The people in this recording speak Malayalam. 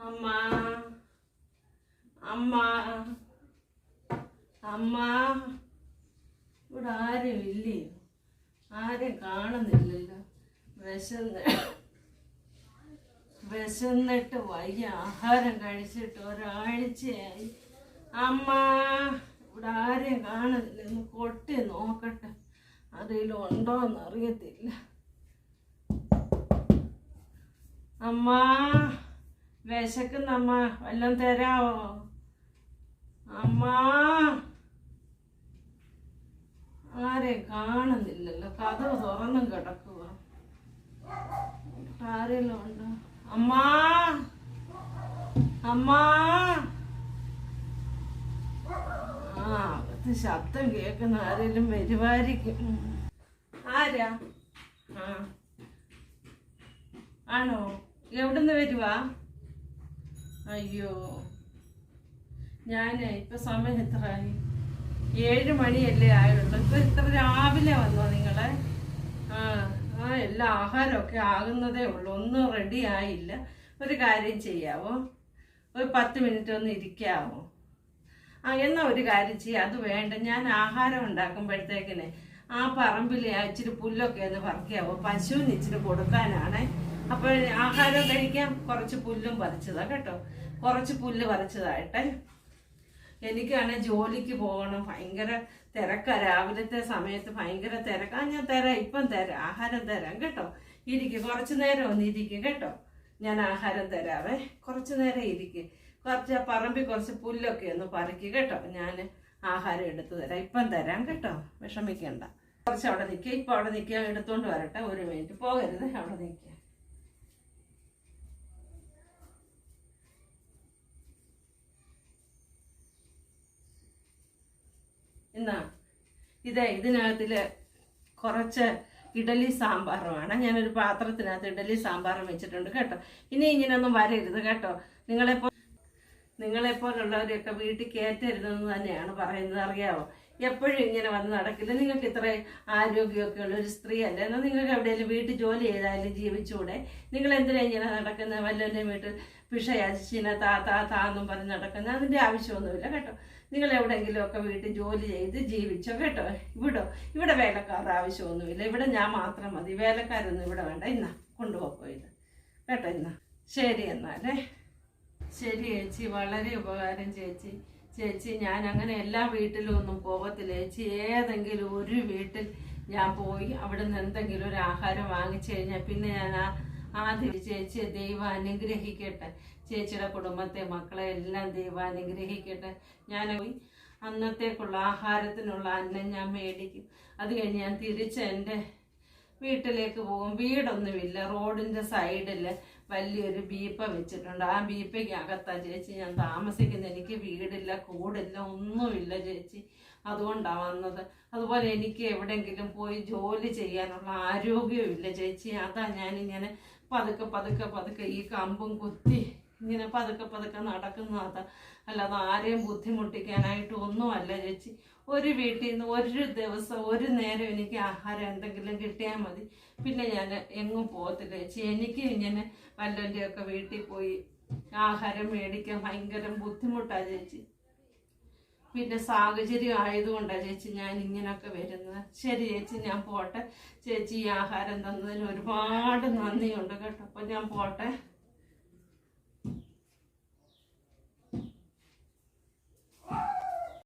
അമ്മ. അമ്മ. അമ്മ. ഇവിടെ ആരും ഇല്ലേ? ആരും കാണുന്നില്ലല്ലോ. വിശന്ന്. വിശന്നിട്ട് വയ്യ. ആഹാരം കഴിച്ചിട്ട് ഒരാഴ്ചയായി. അമ്മ ഇവിടെ ആരെയും കാണുന്നില്ല. ഒന്ന് കൊട്ടി നോക്കട്ടെ. അതിലും ഉണ്ടോന്ന് അറിയത്തില്ല അമ്മ. വിശക്കുന്ന അമ്മ. വല്ലതും തരാവോ? അമ്മ. ആരെയും കാണുന്നില്ലല്ലോ. കഥ തുറന്നും കിടക്കുക ആരെല്ലാം ഉണ്ടോ? അമ്മ. അമ്മ. ആ അകത്ത് ശബ്ദം കേൾക്കുന്ന ആരെങ്കിലും വരുമായിരിക്കും. ആരാ? ആ. ആണോ? എവിടുന്ന് വരുവാ? അയ്യോ. ഞാൻ ഇപ്പൊ സമയം എത്രയായി? ഏഴ് മണിയല്ലേ ആയുള്ളൂ. ഇപ്പൊ ഇത്ര രാവിലെ വന്നോ നിങ്ങളെ? ആ ആ എല്ലാ ആഹാരമൊക്കെ ആകുന്നതേ ഉള്ളൂ. ഒന്നും റെഡി ആയില്ല. ഒരു കാര്യം ചെയ്യാവോ? ഒരു പത്ത് മിനിറ്റ് ഒന്ന് ഇരിക്കാവോ? ആ എന്നാ ഒരു കാര്യം ചെയ്യാം. അത് വേണ്ട. ഞാൻ ആഹാരം ഉണ്ടാക്കുമ്പോഴത്തേക്കിനെ ആ പറമ്പിൽ ഇച്ചിരി പുല്ലൊക്കെ ഒന്ന് പറിക്കാവോ? പശുവിന് ഇച്ചിരി കൊടുക്കാനാണേ. അപ്പോൾ ആഹാരം കഴിക്കാൻ കുറച്ച് പുല്ലും പറിച്ചതാ കേട്ടോ. കുറച്ച് പുല്ല് പറിച്ചതായിട്ടെ. എനിക്കാണ് ജോലിക്ക് പോകണം. ഭയങ്കര തിരക്കാ. രാവിലത്തെ സമയത്ത് ഭയങ്കര തിരക്കാ. ഞാൻ തരാം. ഇപ്പം തരാം. ആഹാരം തരാം കേട്ടോ. ഇരിക്കും. കുറച്ച് നേരം ഒന്ന് ഇരിക്കും കേട്ടോ. ഞാൻ ആഹാരം തരാവേ. കുറച്ച് നേരം ഇരിക്കും. കുറച്ച് പറമ്പി പറമ്പിൽ കുറച്ച് പുല്ലൊക്കെ ഒന്ന് പറിക്കുക കേട്ടോ. ഞാൻ ആഹാരം എടുത്തു തരാം. ഇപ്പം തരാം കേട്ടോ. വിഷമിക്കണ്ട. കുറച്ച് അവിടെ നിൽക്കുക ഇപ്പം അവിടെ നിൽക്കുക എടുത്തുകൊണ്ട് വരട്ടെ. ഒരു മിനിറ്റ്. പോകരുത്. അവിടെ നിൽക്കുക എന്നാ ഇതേ ഇതിനകത്തിൽ കുറച്ച് ഇഡലി സാമ്പാറുമാണ് ഞാനൊരു പാത്രത്തിനകത്ത് ഇഡലി സാമ്പാറും വെച്ചിട്ടുണ്ട് കേട്ടോ. ഇനി ഇങ്ങനെയൊന്നും വരരുത് കേട്ടോ. നിങ്ങളെപ്പോ നിങ്ങളെപ്പോലുള്ളവരെയൊക്കെ വീട്ടിൽ കയറ്റരുതെന്ന് തന്നെയാണ് പറയുന്നത്. അറിയാവോ? എപ്പോഴും ഇങ്ങനെ വന്ന് നടക്കില്ല. നിങ്ങൾക്ക് ഇത്ര ആരോഗ്യമൊക്കെ ഉള്ള ഒരു സ്ത്രീ അല്ലേ? എന്നാൽ നിങ്ങൾക്ക് എവിടെയെങ്കിലും വീട്ടിൽ ജോലി ചെയ്താലും ജീവിച്ചുകൂടെ നിങ്ങൾ എന്തിനാ ഇങ്ങനെ നടക്കുന്നത് വല്ലവന്റെ വീട്ടിൽ പിഷയാചിച്ചിനെ താ താ താ എന്നും പറഞ്ഞ് നടക്കുന്ന അതിന്റെ ആവശ്യമൊന്നുമില്ല കേട്ടോ. നിങ്ങൾ എവിടെയെങ്കിലുമൊക്കെ വീട്ടിൽ ജോലി ചെയ്ത് ജീവിച്ചോ കേട്ടോ. ഇവിടോ ഇവിടെ വേലക്കാരുടെ ആവശ്യമൊന്നുമില്ല. ഇവിടെ ഞാൻ മാത്രം മതി. വേലക്കാരൊന്നും ഇവിടെ വേണ്ട. ഇന്നാ കൊണ്ടുപോക്കോ ഇത് കേട്ടോ ഇന്നാ. ശരി എന്നാലേ ശരി ചേച്ചി വളരെ ഉപകാരം ചേച്ചി. ചേച്ചി ഞാൻ അങ്ങനെ എല്ലാ വീട്ടിലും ഒന്നും പോകത്തില്ല ചേച്ചി ഏതെങ്കിലും ഒരു വീട്ടിൽ ഞാൻ പോയി അവിടെ നിന്ന് എന്തെങ്കിലും ഒരു ആഹാരം വാങ്ങിച്ചു കഴിഞ്ഞാൽ പിന്നെ ഞാൻ ആ ആദ്യം ചേച്ചിയെ ദൈവം അനുഗ്രഹിക്കട്ടെ. ചേച്ചിയുടെ കുടുംബത്തെ മക്കളെ എല്ലാം ദൈവം അനുഗ്രഹിക്കട്ടെ. ഞാൻ അന്നത്തേക്കുള്ള ആഹാരത്തിനുള്ള അന്നം ഞാൻ മേടിക്കും. അത് കഴിഞ്ഞ് ഞാൻ തിരിച്ച് എന്റെ വീട്ടിലേക്ക് പോകും. വീടൊന്നുമില്ല. റോഡിന്റെ സൈഡിൽ വലിയൊരു ബീപ്പ വെച്ചിട്ടുണ്ട്. ആ ബീപ്പയ്ക്ക് അകത്താ ചേച്ചി ഞാൻ താമസിക്കുന്നത്. എനിക്ക് വീടില്ല കൂടില്ല ഒന്നുമില്ല ചേച്ചി. അതുകൊണ്ടാണ് വന്നത്. അതുപോലെ എനിക്ക് എവിടെയെങ്കിലും പോയി ജോലി ചെയ്യാനുള്ള ആരോഗ്യമില്ല ചേച്ചി. അതാ ഞാനിങ്ങനെ പതുക്കെ പതുക്കെ പതുക്കെ ഈ കമ്പും കുത്തി ഇങ്ങനെ പതുക്കെ പതുക്കെ നടക്കുന്നതാ. അല്ലാതെ ആരെയും ബുദ്ധിമുട്ടിക്കാനായിട്ട് ഒന്നുമല്ല ചേച്ചി. ഒരു വീട്ടിൽ നിന്ന് ഒരു ദിവസം ഒരു നേരം എനിക്ക് ആഹാരം എന്തെങ്കിലും കിട്ടിയാൽ മതി. പിന്നെ ഞാൻ എങ്ങും പോകത്തില്ല ചേച്ചി. എനിക്ക് ഇങ്ങനെ വല്ലന്റെയൊക്കെ വീട്ടിൽ പോയി ആഹാരം മേടിക്കാൻ ഭയങ്കര ബുദ്ധിമുട്ടാണ് ചേച്ചി. പിന്നെ സാഹചര്യം ആയതുകൊണ്ടാണ് ചേച്ചി ഞാൻ ഇങ്ങനെയൊക്കെ വരുന്നത്. ശരി ചേച്ചി ഞാൻ പോട്ടെ. ചേച്ചി ഈ ആഹാരം തന്നതിന് ഒരുപാട് നന്ദിയുണ്ട് കേട്ടോ. അപ്പം ഞാൻ പോട്ടെ.